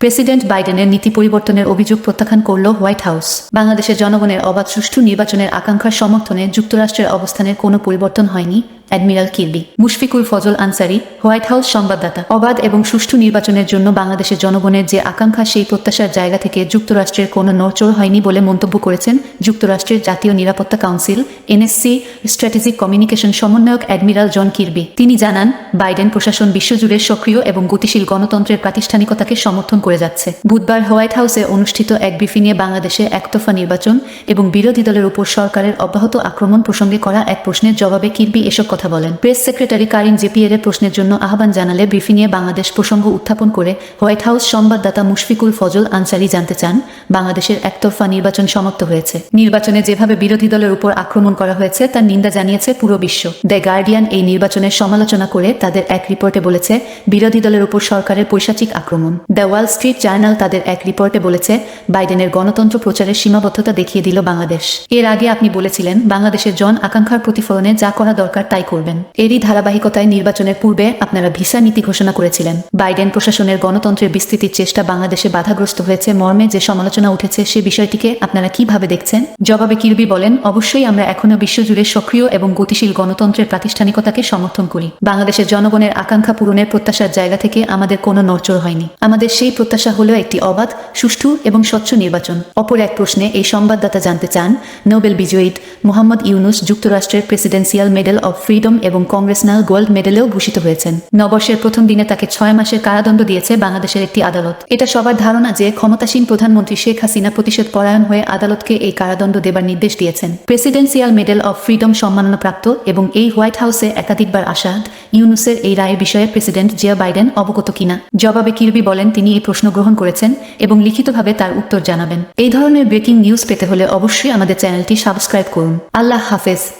President বাইডেনের নীতি পরিবর্তনের অভিযোগ প্রত্যাখ্যান করল হোয়াইট হাউস। বাংলাদেশের জনগণের অবাধ সুষ্ঠু নির্বাচনের আকাঙ্ক্ষার সমর্থনে যুক্তরাষ্ট্রের অবস্থানের কোনো পরিবর্তন হয়নি। Admiral Kirby Mushfiqul Fazal Ansari, White House সংবাদদাতা। অবাধ এবং সুষ্ঠু নির্বাচনের জন্য বাংলাদেশের জনগণের যে আকাঙ্ক্ষা, সেই প্রত্যাশার জায়গা থেকে যুক্তরাষ্ট্রের কোনো নড়চড় হয়নি বলে মন্তব্য করেছেন যুক্তরাষ্ট্রের জাতীয় নিরাপত্তা কাউন্সিল, এনএসসি, স্ট্র্যাটেজিক কমিউনিকেশন সমন্বয়ক অ্যাডমিরাল জন কিরবি তিনি জানান, বাইডেন প্রশাসন বিশ্বজুড়ে সক্রিয় এবং গতিশীল গণতন্ত্রের প্রাতিষ্ঠানিকতাকে সমর্থন করে যাচ্ছে। বুধবার হোয়াইট হাউসে অনুষ্ঠিত এক ব্রিফিংয়ে বাংলাদেশে একতফা নির্বাচন এবং বিরোধী দলের উপর সরকারের অব্যাহত আক্রমণ প্রসঙ্গে করা এক প্রশ্নের জবাবে কিরবি এসব কথা বলেন। প্রেস সেক্রেটারি কারিম জেপিএর এর প্রশ্নের জন্য আহ্বান জানালে ব্রিফিংয়ে বাংলাদেশ প্রসঙ্গ উত্থাপন করে হোয়াইট হাউস সংবাদদাতা মুশফিকুল ফজল আনসারি জানতে চান। বাংলাদেশের একতরফা নির্বাচন সমাপ্ত হয়েছে। নির্বাচনে যেভাবে বিরোধী দলের উপর আক্রমণ করা হয়েছে, তার নিন্দা জানিয়েছে পুরো বিশ্ব। দ্য গার্ডিয়ান এই নির্বাচনের সমালোচনা করে তাদের এক রিপোর্টে বলেছে, বিরোধী দলের উপর সরকারের পৈশাচিক আক্রমণ। দ্য ওয়াল স্ট্রিট জার্নাল তাদের এক রিপোর্টে বলেছে, বাইডেনের গণতন্ত্র প্রচারের সীমাবদ্ধতা দেখিয়ে দিল বাংলাদেশ। এর আগে আপনি বলেছিলেন, বাংলাদেশের জন আকাঙ্ক্ষার প্রতিফলনে যা করা দরকার তাই করবেন। এরই ধারাবাহিকতায় নির্বাচনের পূর্বে আপনারা ভিসা নীতি ঘোষণা করেছিলেন। বাইডেন প্রশাসনের গণতন্ত্রের বিস্তৃতির চেষ্টা বাংলাদেশে বাধাগ্রস্ত হয়েছে। মর্মে যে সমালোচনা উঠেছে সে বিষয়টিকে আপনারা কীভাবে দেখছেন? জবাবে কিরবি বলেন, অবশ্যই আমরা এখনও বিশ্বজুড়ে সক্রিয় এবং গতিশীল গণতন্ত্রের প্রাতিষ্ঠানিকতাকে সমর্থন করি। বাংলাদেশের জনগণের আকাঙ্ক্ষা পূরণের প্রত্যাশার জায়গা থেকে আমাদের কোনো নড়চড় হয়নি। আমাদের সেই প্রত্যাশা হলো একটি অবাধ, সুষ্ঠু এবং স্বচ্ছ নির্বাচন। অপর এক প্রশ্নে এই সংবাদদাতা জানতে চান, নোবেল বিজয়ী মোহাম্মদ ইউনুস যুক্তরাষ্ট্রের প্রেসিডেন্সিয়াল মেডেল অব ফ্রিডম এবং কংগ্রেসনাল গোল্ড মেডেলেও ভূষিত হয়েছেন। নবর্ষের প্রথম দিনে তাকে ছয় মাসের কারাদণ্ড দিয়েছে বাংলাদেশের একটি আদালত। এটা সবার ধারণা যে ক্ষমতাসীন প্রধানমন্ত্রী শেখ হাসিনা প্রতিশোধ পরায়ণ হয়ে আদালতকে এই কারাদণ্ড দেবার নির্দেশ দিয়েছেন। প্রেসিডেন্সিয়াল মেডেল অব ফ্রিডম সম্মাননাপ্রাপ্ত এবং এই হোয়াইট হাউসে একাধিকবার আসাদ ইউনুসের এই রায়ের বিষয়ে প্রেসিডেন্ট জিয়া বাইডেন অবগত কিনা। জবাবে কিরবি বলেন, তিনি এই প্রশ্ন গ্রহণ করেছেন এবং লিখিতভাবে তার উত্তর জানাবেন। এই ধরনের ব্রেকিং নিউজ পেতে হলে অবশ্যই আমাদের চ্যানেলটি সাবস্ক্রাইব করুন। আল্লাহ হাফেজ।